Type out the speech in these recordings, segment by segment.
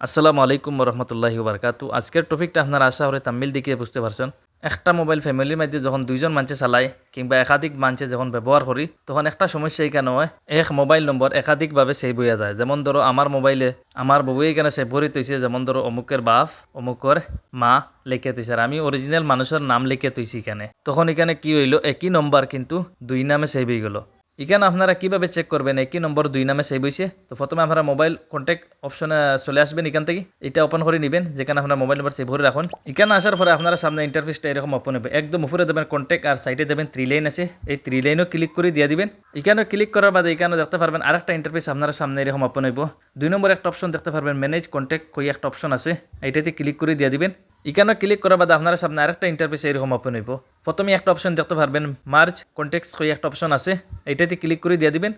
আসসালামু আলাইকুম রহমতুল্লাহি বারকাতু আজকের টপিকটা আপনার আশা করে তামিল দিকে বুঝতে পারছেন। একটা মোবাইল ফ্যামিলির মধ্যে যখন দুইজন মানুষে চালায় কিংবা একাধিক মানুষে যখন ব্যবহার করি, তখন একটা সমস্যা এখানে হয়, এক মোবাইল নম্বর একাধিকভাবে সেভ হইয়া যায়। যেমন ধরো, আমার মোবাইলে আমার বউ এখানে সেভ করে তৈছে যেমন ধরো, অমুকের বাপ, অমুকের মা লিখে তৈছে আর আমি অরিজিনাল মানুষের নাম লিখে তৈছি এখানে। তখন এখানে কি হইল? একই নম্বর কিন্তু দুই নামে সেভ হয়ে গেল। এখানে আপনারা কীভাবে চেক করবেন? একই নম্বর দুই নামে সেভ হয়েছে তো প্রথমে আপনারা মোবাইল কন্ট্যাক্ট অপশনে চলে আসবেন এখান থেকে। এটা ওপেন করে নেবেন, যেখানে আপনার মোবাইল নম্বর সেভ করে রাখুন। এখানে আসার পরে আপনারা সামনে ইন্টারফেসটা এরকম ওপেন হবে। একদম উপরে দেবেন কন্ট্যাক্ট আর সাইডে দেবেন থ্রি লাইন আছে। এই থ্রি লাইনও ক্লিক করে দিয়ে দিবেন। এখানেও ক্লিক করার বাদে এখানে দেখতে পারবেন আরেকটা ইন্টারফেস আপনারা সামনে এরকম ওপেন হইব। দুই নম্বর একটা অপশন দেখতে পারবেন ম্যানেজ কন্ট্যাক্ট কই একটা অপশন আছে। এইটাতে ক্লিক করে দিয়ে দিবেন। এখানে ক্লিক করার বাদে আপনারা সামনে আরেকটা ইন্টারফেস এরকম ওপেন হইব। প্রথমে একটা অপশন দেখতে পারবেন মার্চ কন্টেক্স কই একটা অপশন আছে। এইটাতে ক্লিক করে দিয়ে দিবেন।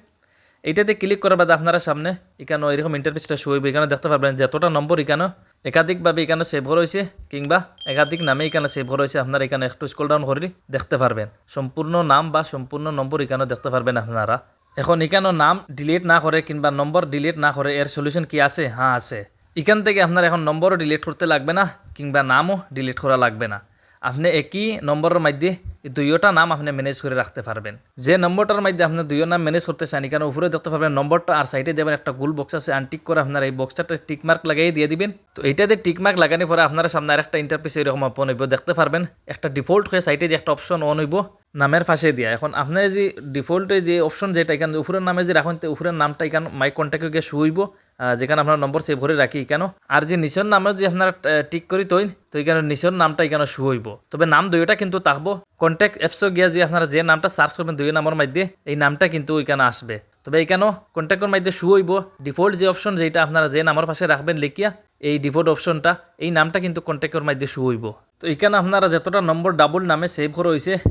এইটাতে ক্লিক করার বাদে আপনারা সামনে এখানে এরকম ইন্টারফেসটা শো হইবে। এখানে দেখতে পারবেন যতটা নম্বর এখানে একাধিকভাবে এখানে সেভ করা হয়েছে কিংবা একাধিক নামে এখানে সেভ করা হয়েছে আপনারা এখানে একটু স্কল ডাউন করে দেখতে পারবেন। সম্পূর্ণ নাম বা সম্পূর্ণ নম্বর এখানে দেখতে পারবেন আপনারা। এখন এখানে নাম ডিলিট না করে কিংবা নম্বর ডিলিট না করে এর সলিউশন কি আছে? হ্যাঁ আছে। এখান থেকে আপনার এখন নম্বরও ডিলিট করতে লাগবে না, কিংবা নামও ডিলিট করা লাগবে না। আপনি একই নম্বরের মধ্যে এই দুইটা নাম আপনি ম্যানেজ করে রাখতে পারবেন। যে নম্বরটার মধ্যে আপনি দুইও নাম ম্যানেজ করতে চান এখানে উপরে দেখতে পারবেন নম্বরটা, আর সাইডে দেবেন একটা গোল বক্স আছে আনটিক করে আপনার এই বক্সটাতে টিক মার্ক লাগাই দিয়ে দিবেন। তো এইটাতে টিকমার্ক লাগানোর পরে আপনার সামনে আরেকটা ইন্টারফেস এরকম ওপেন হইব, দেখতে পারবেন। একটা ডিফল্ট হয়ে সাইডে যে একটা অপশন অন হইব, নামের পাশে দিয়া। এখন আপনার যে ডিফল্টে যে অপশন যেটা এখানে উপরের নামে যে রাখুন, তো উপরের নামটা এখানে মাই কন্ট্যাক্টে গিয়ে শুইব যেখানে আপনার নম্বর সেভ করে রাখি, কেন? আর যে নিচের নামে যে আপনার টিক করি তৈন তো এখানে নিচের নামটা এখানে শু হইব। তবে নাম দুইটা কিন্তু থাকব। কন্ট্যাক্ট অ্যাপসও গিয়া যে আপনারা যে নামটা সার্চ করবেন, দুই নামের মধ্যে, এই নামটা কিন্তু এখানে আসবে। তবে এখানেও কন্ট্যাক্টের মধ্যে শু হইব। ডিফল্ট যে অপশন যেটা আপনারা যে নামের পাশে রাখবেন, লিখিয়া, এই ডিফল্ট অপশনটা এই নামটা কিন্তু কন্ট্যাক্টের মধ্যে শু হইব। তো এখানে আপনারা যতটা নম্বর ডাবল নামে সেভ করা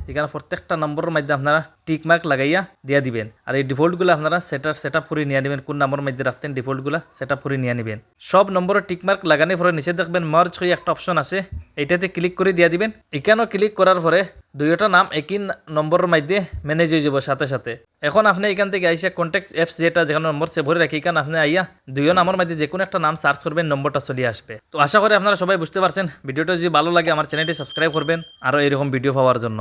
এখানে প্রত্যেকটা নম্বরের মধ্যে আপনারা টিক মার্ক লাগাইয়া দিয়া দিবেন। আর এই ডিফল্টগুলো আপনারা সেটার সেট আপ করে নিয়ে নেবেন কোন নম্বরের মধ্যে রাখতেন ডিফল্টগুলো সেট আপ করে নিয়ে নেবেন। সব নম্বরের টিক মার্ক লাগানোর পরে নিচে দেখবেন মার্চ হয়ে একটা অপশন আছে, এটাতে ক্লিক করে দিয়ে দিবেন। এখানেও ক্লিক করার পরে দুইটা নাম একই নম্বরের মাধ্যমে ম্যানেজ হয়ে যাব সাথে সাথে। এখন আপনি এখান থেকে আইসা কন্ট্যাক্ট অ্যাপস যেটা যেখানে নম্বর সে ভরে রাখি এখানে আপনি আইয়া দুইও নামের মধ্যে যে কোনো একটা নাম সার্চ করবেন নম্বরটা চলে আসবে। তো আশা করি আপনারা সবাই বুঝতে পারছেন। ভিডিওটা যদি ভালো লাগে, আমার চ্যানেলটি সাবস্ক্রাইব করবেন। আরও এরকম ভিডিও পাওয়ার জন্য।